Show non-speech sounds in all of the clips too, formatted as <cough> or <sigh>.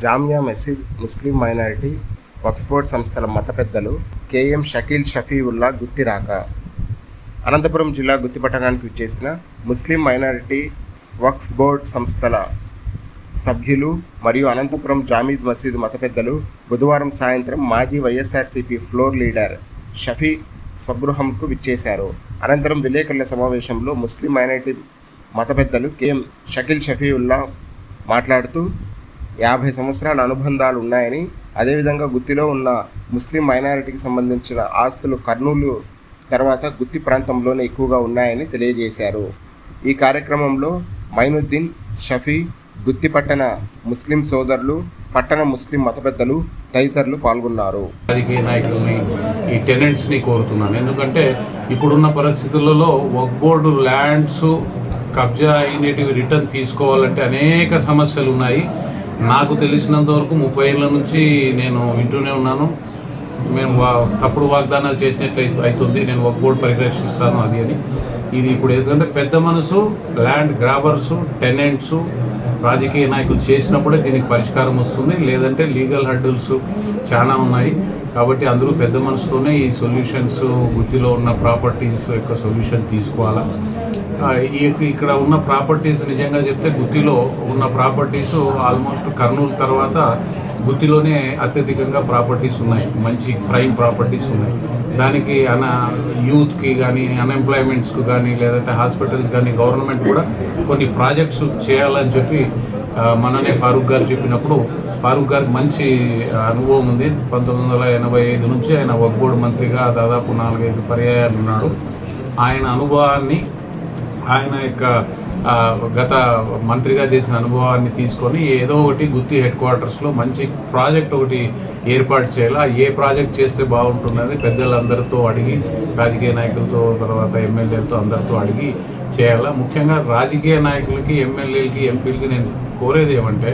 జామియా మసీద్ ముస్లిం మైనారిటీ వక్స్ఫోర్డ్ సంస్థల మత పెద్దలు కేఎం షకీల్ షఫీవుల్లా గుత్తిరాక అనంతపురం జిల్లా గుత్తి పట్టణానికి విచ్చేసిన ముస్లిం మైనారిటీ వక్ఫ్ బోర్డ్ సంస్థల సభ్యులు మరియు అనంతపురం జామీద్ మసీద్ మత పెద్దలు బుధవారం సాయంత్రం మాజీ వైఎస్ఆర్సీపీ ఫ్లోర్ లీడర్ షఫీ స్వగృహంకు విచ్చేశారు. అనంతరం విలేకరుల సమావేశంలో ముస్లిం మైనారిటీ మత పెద్దలు కేఎం షకీల్ షఫీవుల్లా మాట్లాడుతూ యాభై సంవత్సరాల అనుబంధాలు ఉన్నాయని అదేవిధంగా గుత్తిలో ఉన్న ముస్లిం మైనారిటీకి సంబంధించిన ఆస్తులు కర్నూలు తర్వాత గుత్తి ప్రాంతంలోనే ఎక్కువగా ఉన్నాయని తెలియజేశారు. ఈ కార్యక్రమంలో మైనుద్దీన్ షఫీ గుత్తి పట్టణ ముస్లిం సోదరులు పట్టణ ముస్లిం మత పెద్దలు తదితరులు పాల్గొన్నారు. రాజకీయ నాయకుల్ని ఈ టెనెంట్స్ని కోరుతున్నాను. ఎందుకంటే ఇప్పుడున్న పరిస్థితులలో వర్క్ బోర్డు ల్యాండ్స్ కబ్జా అయినటివి రిటర్న్ తీసుకోవాలంటే అనేక సమస్యలు ఉన్నాయి నాకు తెలిసినంత వరకు ముప్పై ఏళ్ళ నుంచి నేను వింటూనే ఉన్నాను. మేము వా తప్పుడు వాగ్దానాలు చేసినట్లు అవుతుంది నేను ఒక బోర్డు పరిరక్షిస్తాను అది అని. ఇది ఇప్పుడు ఏంటంటే పెద్ద మనసు ల్యాండ్ గ్రాబర్స్ టెనెంట్స్ రాజకీయ నాయకులు చేసినప్పుడే దీనికి పరిష్కారం వస్తుంది. లేదంటే లీగల్ హడ్డుల్స్ చాలా ఉన్నాయి. కాబట్టి అందరూ పెద్ద మనసుతోనే ఈ సొల్యూషన్స్ గుత్తిలో ఉన్న ప్రాపర్టీస్ యొక్క సొల్యూషన్ తీసుకోవాలా. ఇక్కడ ఉన్న ప్రాపర్టీస్ నిజంగా చెప్తే గుత్తిలో ఉన్న ప్రాపర్టీస్ ఆల్మోస్ట్ కర్నూలు తర్వాత గుత్తిలోనే అత్యధికంగా ప్రాపర్టీస్ ఉన్నాయి. మంచి ప్రైమ్ ప్రాపర్టీస్ ఉన్నాయి. దానికి అన యూత్కి కానీ అన్ఎంప్లాయ్మెంట్స్కి కానీ లేదంటే హాస్పిటల్స్ కానీ గవర్నమెంట్ కూడా కొన్ని ప్రాజెక్ట్స్ చేయాలని చెప్పి మననే ఫారూక్ గారు చెప్పినప్పుడు ఫారూక్ గారికి మంచి అనుభవం ఉంది. పంతొమ్మిది వందల ఎనభై ఐదు నుంచి ఆయన వక్బోర్డు మంత్రిగా దాదాపు నాలుగైదు పర్యాయాలు ఉన్నాడు. ఆయన అనుభవాన్ని ఆయన యొక్క గత మంత్రిగా చేసిన అనుభవాన్ని తీసుకొని ఏదో ఒకటి గుత్తి హెడ్ క్వార్టర్స్లో మంచి ప్రాజెక్ట్ ఒకటి ఏర్పాటు చేయాలా? ఏ ప్రాజెక్ట్ చేస్తే బాగుంటున్నది పెద్దలందరితో అడిగి రాజకీయ నాయకులతో తర్వాత ఎమ్మెల్యేలతో అందరితో అడిగి చేయాలా? ముఖ్యంగా రాజకీయ నాయకులకి ఎమ్మెల్యేలకి ఎంపీలకి నేను కోరేది ఏమంటే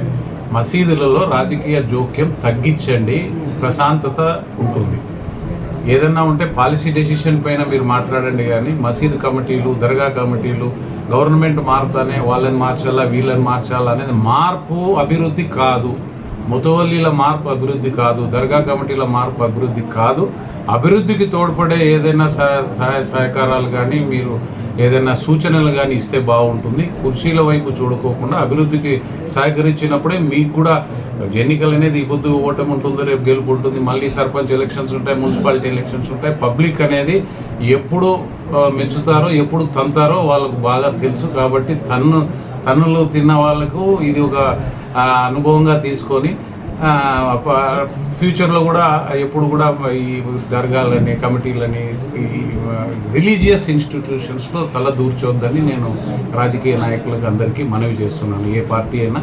మసీదులలో రాజకీయ జోక్యం తగ్గించండి ప్రశాంతత ఉంటుంది. ఏదన్నా ఉంటే పాలసీ డెసిషన్ పైన మీరు మాట్లాడండి కానీ మసీద్ కమిటీలు దర్గా కమిటీలు గవర్నమెంట్ మారుతానే వాళ్ళని మార్చాలా వీళ్ళని మార్చాలా అనేది మార్పు అభివృద్ధి కాదు. ముతవల్లీల మార్పు అభివృద్ధి కాదు దర్గా కమిటీల మార్పు అభివృద్ధి కాదు. అభివృద్ధికి తోడ్పడే ఏదైనా సహాయ సహాయ సహకారాలు కానీ మీరు ఏదైనా సూచనలు కానీ ఇస్తే బాగుంటుంది. కుర్చీల వైపు చూడుకోకుండా అభివృద్ధికి సహకరించినప్పుడే మీకు కూడా ఎన్నికలు అనేది ఈ పొద్దు ఓటమి ఉంటుంది రేపు గెలుపు ఉంటుంది మళ్ళీ సర్పంచ్ ఎలక్షన్స్ ఉంటాయి మున్సిపాలిటీ ఎలక్షన్స్ ఉంటాయి. పబ్లిక్ అనేది ఎప్పుడు మెచ్చుతారో ఎప్పుడు తంతారో వాళ్ళకు బాగా తెలుసు కాబట్టి తన్ను తన్నులు తిన్న వాళ్ళకు ఇది ఒక అనుభవంగా తీసుకొని ఫ్యూచర్లో కూడా ఎప్పుడు కూడా ఈ దర్గాలని కమిటీలని ఈ రిలీజియస్ ఇన్స్టిట్యూషన్స్లో తల దూర్చొద్దని నేను రాజకీయ నాయకులకు అందరికీ మనవి చేస్తున్నాను. ఏ పార్టీ అయినా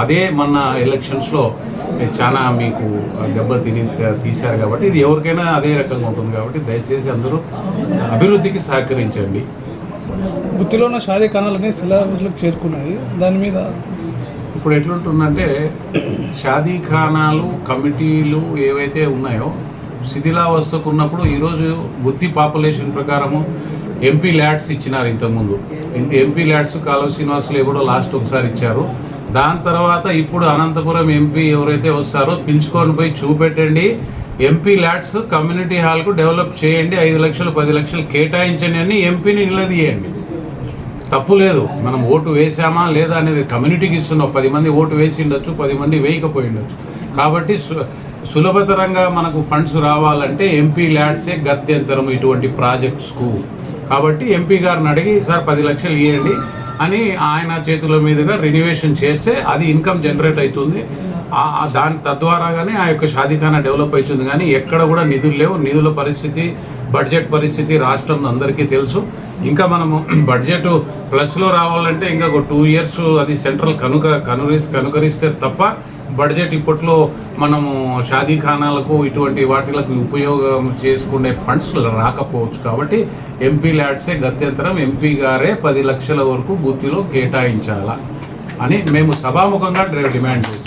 అదే మన ఎలక్షన్స్లో చాలా మీకు దెబ్బ తిని తీశారు కాబట్టి ఇది ఎవరికైనా అదే రకంగా ఉంటుంది కాబట్టి దయచేసి అందరూ అభివృద్ధికి సహకరించండి. గుత్తిలో ఉన్న షాదీ ఖానాలన్నీ సిలబస్లకు చేరుకున్నాయి. దాని మీద ఇప్పుడు ఎట్లుంటుందంటే షాదీ ఖానాలు కమిటీలు ఏవైతే ఉన్నాయో శిథిలావస్థకు ఉన్నప్పుడు ఈరోజు గుత్తి పాపులేషన్ ప్రకారము ఎంపీ ల్యాడ్స్ ఇచ్చినారు ఇంతకుముందు. ఇంత ఎంపీ ల్యాడ్స్ కాలువ శ్రీనివాసులు ఎవరో లాస్ట్ ఒకసారి ఇచ్చారు. దాని తర్వాత ఇప్పుడు అనంతపురం ఎంపీ ఎవరైతే వస్తారో పిలుచుకొని పోయి చూపెట్టండి. ఎంపీ ల్యాడ్స్ కమ్యూనిటీ హాల్కు డెవలప్ చేయండి. ఐదు లక్షలు పది లక్షలు కేటాయించండి అని ఎంపీని నిలదీయండి. తప్పు లేదు. మనం ఓటు వేసామా లేదా అనేది కమ్యూనిటీకి ఇస్తున్నాం. పది మంది ఓటు వేసి ఉండొచ్చు పది మంది వేయకపోయి ఉండొచ్చు. కాబట్టి సు- సులభతరంగా మనకు ఫండ్స్ రావాలంటే ఎంపీ ల్యాడ్సే గత్యంతరం ఇటువంటి ప్రాజెక్ట్స్కు. కాబట్టి ఎంపీ గారిని అడిగి సార్ పది లక్షలు ఇవ్వండి అని ఆయన చేతుల మీదుగా రెన్యువేషన్ చేస్తే అది ఇన్కమ్ జనరేట్ అవుతుంది. దాని తద్వారాగానే ఆ యొక్క షాదీఖానా డెవలప్ అవుతుంది. కానీ ఎక్కడ కూడా నిధులు లేవు. నిధుల పరిస్థితి బడ్జెట్ పరిస్థితి రాష్ట్రం అందరికీ తెలుసు. ఇంకా మనము <clears throat> బడ్జెట్ ప్లస్లో రావాలంటే ఇంకా ఒక టూ ఇయర్స్ అది సెంట్రల్ కనుక కనురిస్ కనుకరిస్తే తప్ప బడ్జెట్ ఇప్పట్లో మనము షాదీఖానాలకు ఇటువంటి వాటిలకు ఉపయోగం చేసుకునే ఫండ్స్ రాకపోవచ్చు. కాబట్టి ఎంపీ ల్యాడ్సే గత్యంతరం. ఎంపీ గారే పది లక్షల వరకు గుత్తిలో కేటాయించాలా అని మేము సభాముఖంగా డిమాండ్ చేస్తాం